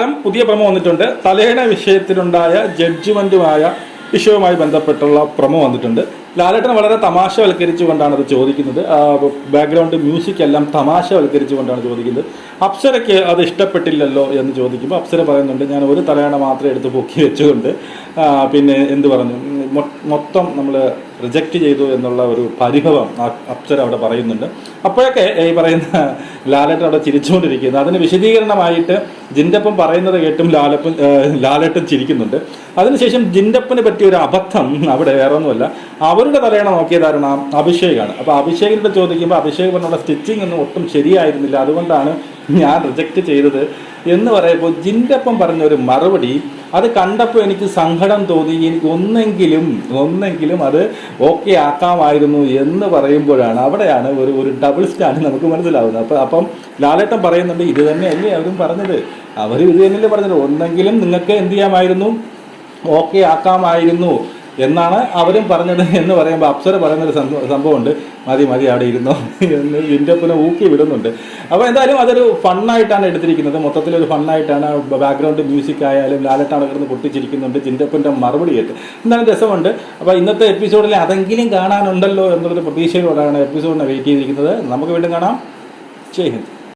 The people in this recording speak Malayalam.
പുതിയ പ്രമോ വന്നിട്ടുണ്ട്. തലേണ വിഷയത്തിലുണ്ടായ ജഡ്ജ്മെന്റുമായ വിഷയവുമായി ബന്ധപ്പെട്ടുള്ള പ്രമോ വന്നിട്ടുണ്ട്. ലാലേട്ടൻ വളരെ തമാശവൽക്കരിച്ചുകൊണ്ടാണ് അത് ചോദിക്കുന്നത്. ബാക്ക്ഗ്രൗണ്ട് മ്യൂസിക് എല്ലാം തമാശവൽക്കരിച്ചുകൊണ്ടാണ് ചോദിക്കുന്നത്. അപ്സരയ്ക്ക് അത് ഇഷ്ടപ്പെട്ടില്ലല്ലോ എന്ന് ചോദിക്കുമ്പോൾ അപ്സര പറയുന്നുണ്ട് ഞാൻ ഒരു തലയണ മാത്രമേ എടുത്ത് പൊക്കി വെച്ചുകൊണ്ട് പിന്നെ എന്ത് പറഞ്ഞു? മൊത്തം നമ്മൾ റിജക്റ്റ് ചെയ്തു എന്നുള്ള ഒരു പരിഭവം അപ്സര അവിടെ പറയുന്നുണ്ട്. അപ്പോഴൊക്കെ ഈ പറയുന്ന ലാലേട്ടൻ അവിടെ ചിരിച്ചുകൊണ്ടിരിക്കുന്നു. അതിന് വിശദീകരണമായിട്ട് ജിന്റപ്പം പറയുന്നത് കേട്ടും ലാലപ്പൻ ലാലേട്ടൻ ചിരിക്കുന്നുണ്ട്. അതിനുശേഷം ജിൻഡപ്പന് പറ്റിയ ഒരു അബദ്ധം അവിടെ വേറെ ഒന്നുമല്ല അവരുടെ തലയണ നോക്കിയതാരണ? അഭിഷേകാണ്. അപ്പോൾ അഭിഷേകിനോട് ചോദിക്കുമ്പോൾ അഭിഷേക് പറഞ്ഞുള്ള സ്റ്റിച്ചിങ് ഒന്നും ഒട്ടും ശരിയായിരുന്നില്ല. അതുകൊണ്ടാണ് ഞാൻ റിജക്റ്റ് ചെയ്തത്. എന്ന് പറയുമ്പോൾ ജിൻഡപ്പൻ പറഞ്ഞ ഒരു മറുപടി അത് കണ്ടപ്പോൾ എനിക്ക് സങ്കടം തോന്നി. എനിക്ക് ഒന്നെങ്കിലും ഒന്നെങ്കിലും അത് ഓക്കെ ആക്കാമായിരുന്നു എന്ന് പറയുമ്പോഴാണ് അവിടെയാണ് ഒരു ഒരു ഡബിൾ സ്റ്റാൻഡ് നമുക്ക് മനസ്സിലാവുന്നത്. അപ്പം അപ്പം ലാലേട്ടൻ പറയുന്നുണ്ട് ഇത് തന്നെയല്ലേ അവരും പറഞ്ഞത്. അവരും ഇത് തന്നെയല്ലേ പറഞ്ഞത്. ഒന്നെങ്കിലും നിങ്ങൾക്ക് എന്ത് ചെയ്യാമായിരുന്നു? ഓക്കെ ആക്കാമായിരുന്നു. എന്നാണ് അവരും പറഞ്ഞത് എന്ന് പറയുമ്പോൾ അപ്സര പറയുന്നൊരു സംഭവം സംഭവമുണ്ട്. മതി മതി അവിടെ ഇരുന്നോ എന്ന് ജിൻഡപ്പിനെ ഊക്കി വിടുന്നുണ്ട്. അപ്പോൾ എന്തായാലും അതൊരു ഫണ്ണായിട്ടാണ് എടുത്തിരിക്കുന്നത്. മൊത്തത്തിൽ ഒരു ഫണ്ണായിട്ടാണ് ബാക്ക്ഗ്രൗണ്ട് മ്യൂസിക് ആയാലും ലാലട്ടാണ് കിടന്ന് പൊട്ടിച്ചിരിക്കുന്നുണ്ട് ചിന്റപ്പിന്റെ മറുപടി കേട്ട് എന്തായാലും രസമുണ്ട്. അപ്പോൾ ഇന്നത്തെ എപ്പിസോഡിൽ അതെങ്കിലും കാണാനുണ്ടല്ലോ എന്നുള്ളൊരു പ്രതീക്ഷയോടാണ് എപ്പിസോഡിനെ വെയിറ്റ് ചെയ്തിരിക്കുന്നത്. നമുക്ക് വീണ്ടും കാണാം. ജയ് ഹിന്ദ്.